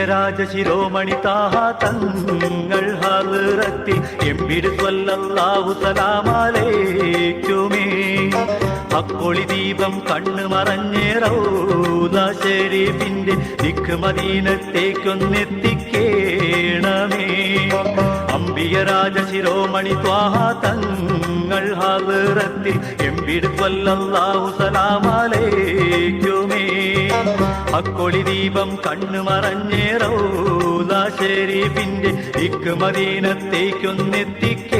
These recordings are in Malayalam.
അമ്പിയരാജ ശിരോമണി താഹ തങ്ങൾ ഹാലിറത്തി എമ്പിട് സ്വല്ലല്ലാഹു സലാമലേക്കുമേ. അക്കൊളി ദീപം കണ്ണു മറഞ്ഞേറൗല ഷെരീഫിന്റെ ദിക്ക് മദീനത്തേക്കൊന്നെത്തിക്കേണമേ അമ്പിയരാജ ശിരോമണി ത്വാഹ തങ്ങൾ ഹാലിറത്തിൽ എമ്പിട് സ്വല്ലല്ലാഹു അക്കൊളി ദീപം കണ്ണു മറഞ്ഞേറൗല ഷെരീഫിന്റെ ഇക്ക് മദീനത്തേക്കൊന്നെത്തിക്കേണമേ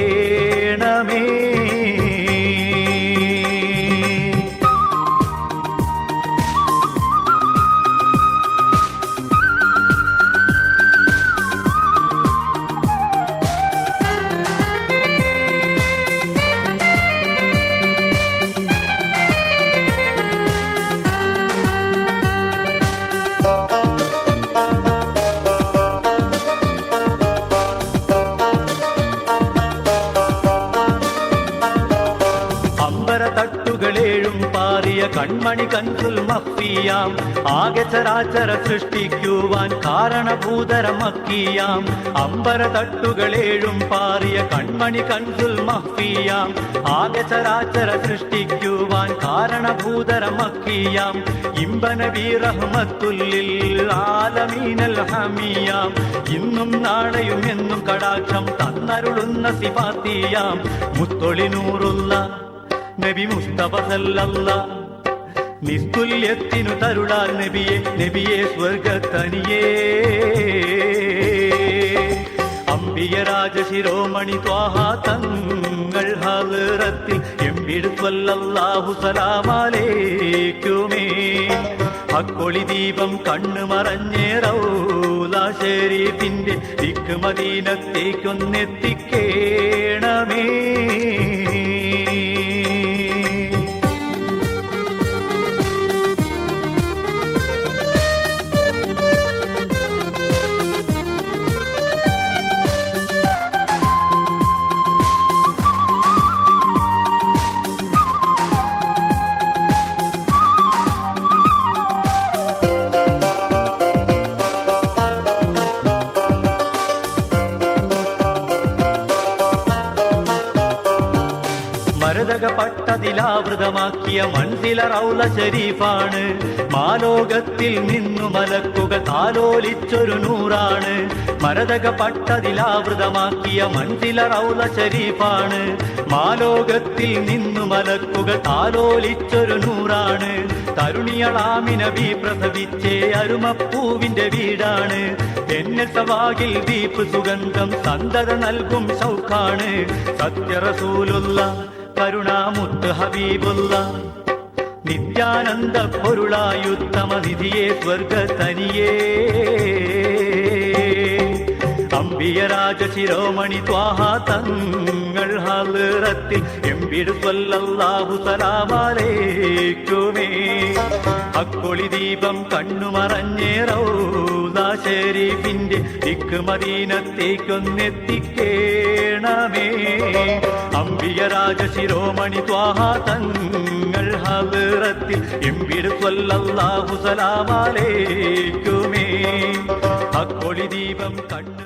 തട്ടുകളേഴും പാറിയ കൺമണി കൻസുൽ മഫിയാം. ആകെ ചരാചര സൃഷ്ടിക്കുവാൻ കാരണഭൂതരമക്കിയാം. അമ്പര തട്ടുകളേഴും പാറിയ കൺമണി കൻസുൽ മഫിയാം. ആകെ ചരാചര സൃഷ്ടിക്കുവാൻ കാരണഭൂതരമക്കിയാം. ഇമ്പനബി റഹ്മത്തുല്ലിൽ ആലമീനൽ ഹമിയാം. ഇന്നും നാളെയും എന്നും കടാക്ഷം തന്നരുളുന്ന സിഫാത്തിയാം. മുത്തൊളിനൂറുള്ള നബി മുസ്തഫ സല്ലല്ല. നിസ്തുല്യത്തിനു തരുളാൽ നബിയെ നബിയെ സ്വർഗത്തനിയേ. അമ്പിയ രാജശിരോമണി ത്വാഹ തങ്ങൾ ഹാലിറത്തിൽ എമ്പിടുത്വല്ലാഹു സലാമലേക്കുമേ. അക്കൊളി ദീപം കണ്ണു മറഞ്ഞേറൗല ഷെരീഫിന്റെ ദിക്ക് മദീനത്തേക്കൊന്നെത്തിക്കേണമേ. മരതക പട്ടതിലാവൃതമാക്കിയ മൺസില റൗല ഷരീഫാണ് മാലോകത്തിൽ നിന്നു മലക്കുക താലോലിച്ചൊരു നൂറാണ്. മരതക പട്ടതിലാവൃതമാക്കിയ മൺസില റൗല ഷരീഫാണ് മാലോകത്തിൽ നിന്നു മലക്കുക താലോലിച്ചൊരു നൂറാണ്. തരുണിയളാമിനബി പ്രസവിച്ചേ അരുമപ്പൂവിന്റെ വീടാണ്. എന്നെ സവാകിൽ ദീപ് സുഗന്ധം സന്തത നൽകും സൗഖാണ് സത്യറസൂലുള്ള കരുണാമുത്ത് ഹബീബുള്ള. നിത്യാനന്ദ പൊരുളായുത്തമ നിധിയെ സ്വർഗത്തനിയേ അമ്പിയ രാജശിരോമണി ത്വാഹ തങ്ങൾ ഹാലത്തിൽ എമ്പിട് സ്വല്ലല്ലാഹു സലാമലേക്കുമേ അക്കൊളി ദീപം കണ്ണു ശരീഫിന്റെ ദിക്ക് മദീനത്തേക്കൊന്നെത്തിക്കേണമേ അമ്പിയ രാജശിരോമണി ത്വാഹാതങ്ങൾ തങ്ങൾ എമ്പിടു എമ്പിട് സ്വല്ലല്ലാഹു സലാമലേക്കുമേ. അക്കൊളി ദീപം കണ്ണു